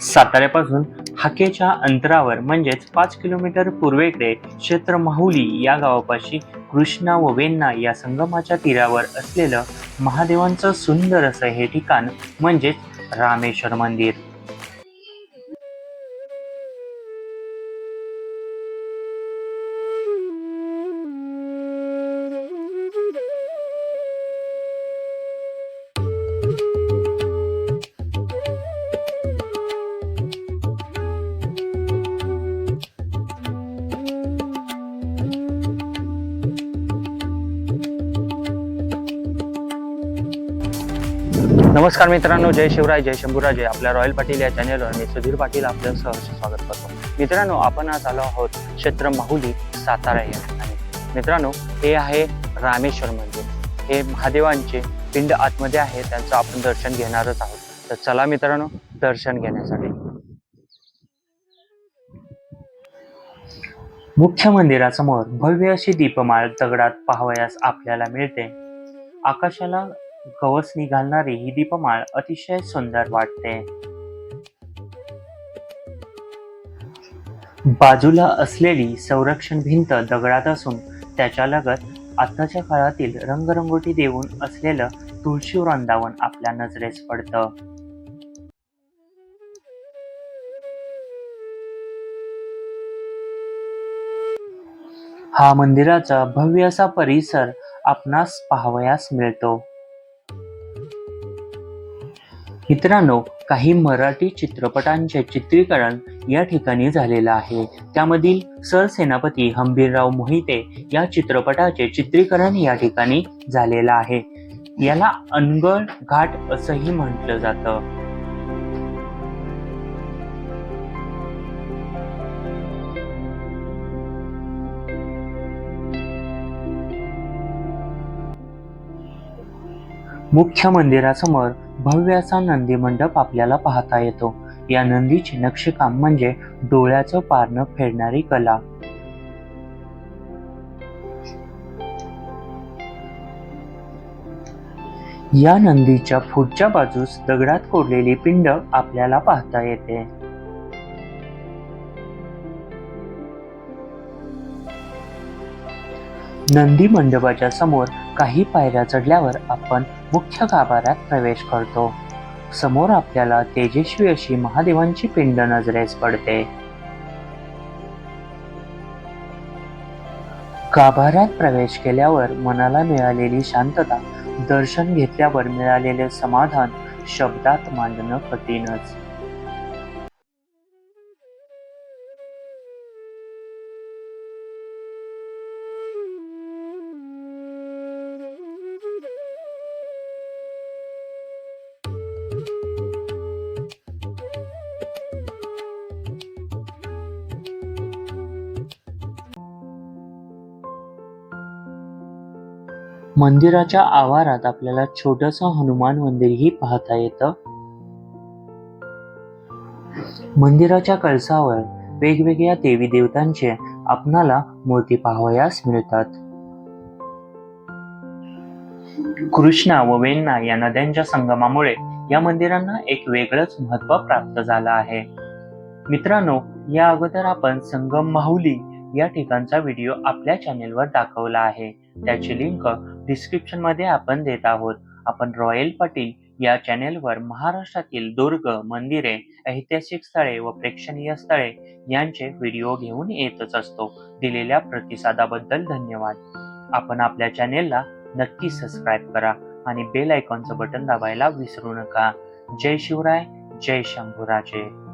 साताऱ्यापासून हाकेच्या अंतरावर म्हणजेच पाच किलोमीटर पूर्वेकडे क्षेत्र माहुली या गावापाशी कृष्णा व वेण्णा या संगमाच्या तीरावर असलेलं महादेवांचं सुंदर असं हे ठिकाण म्हणजेच रामेश्वर मंदिर. नमस्कार मित्रांनो जय शिवराय जय शंभूराजे आपल्या रॉयल पाटील या चॅनेलवर मी सुधीर पाटील आपलं सहर्ष स्वागत करतो. मित्रांनो आपण आज आलो आहोत क्षेत्र माहुली सातारा या ठिकाणी. मित्रांनो हे आहे रामेश्वर मंदिर. हे महादेवांचे पिंड आतमध्ये आहे त्यांचं आपण दर्शन घेणारच आहोत. तर चला मित्रांनो दर्शन घेण्यासाठी. मुख्य मंदिरासमोर भव्य अशी दीपमाळ दगडात पाहावयास आपल्याला मिळते. आकाशाला गवसणी घालणारी ही दीपमाळ अतिशय सुंदर वाटते. बाजूला असलेली संरक्षण भिंत दगडात असून त्याच्या लगत आताच्या काळातील रंगरंगोटी देऊन असलेलं तुळशी वृंदावन आपल्या नजरेस पडतं. हा मंदिराचा भव्य असा परिसर आपणास पाहावयास मिळतो. मित्रांनो काही मराठी चित्रपटांचे चित्रीकरण या ठिकाणी झालेलं आहे. त्यामधील सरसेनापती हंबीरराव मोहिते या चित्रपटाचे चित्रीकरण या ठिकाणी झालेलं आहे. याला अनगळ घाट असंही म्हटलं जातं. मुख्य मंदिरासमोर भव्य असा नंदी मंडप आपल्याला पाहता येतो. या नंदीचे नक्षीकाम म्हणजे डोळ्याचं पारणं फेडणारी कला. या नंदीच्या पुढच्या बाजूस दगडात कोरलेली पिंड आपल्याला पाहता येते. नंदी मंडपाच्या समोर काही पायऱ्या चढल्यावर आपण मुख्य गाभाऱ्यात प्रवेश करतो. समोर आपल्याला तेजस्वी अशी महादेवांची पिंड नजरेस पडते. गाभाऱ्यात प्रवेश केल्यावर मनाला मिळालेली शांतता दर्शन घेतल्यावर मिळालेले समाधान शब्दात मांडणं कठीणच. मंदिराच्या आवारात आपल्याला छोटस हनुमान मंदिरही पाहता येतं. मंदिराच्या कळसावर वेगवेगळ्या देवी देवतांचे आपणाला मूर्ती पाहावयास मिळतात. कृष्णा व वेण्णा या नद्यांच्या संगमामुळे या मंदिरांना एक वेगळंच महत्त्व प्राप्त झालं आहे. मित्रांनो या अगोदर आपण संगम माहुली या ठिकाणचा व्हिडिओ आपल्या चॅनेलवर दाखवला आहे. त्याची लिंक डिस्क्रिप्शनमध्ये आपण देत आहोत. आपण रॉयल पाटील या चॅनेलवर महाराष्ट्रातील दुर्ग मंदिरे ऐतिहासिक स्थळे व प्रेक्षणीय स्थळे यांचे व्हिडिओ घेऊन येतच असतो. दिलेल्या प्रतिसादाबद्दल धन्यवाद. आपण आपल्या चॅनेलला नक्की सबस्क्राईब करा आणि बेल आयकॉनचं बटन दाबायला विसरू नका. जय शिवराय जय शंभूराजे.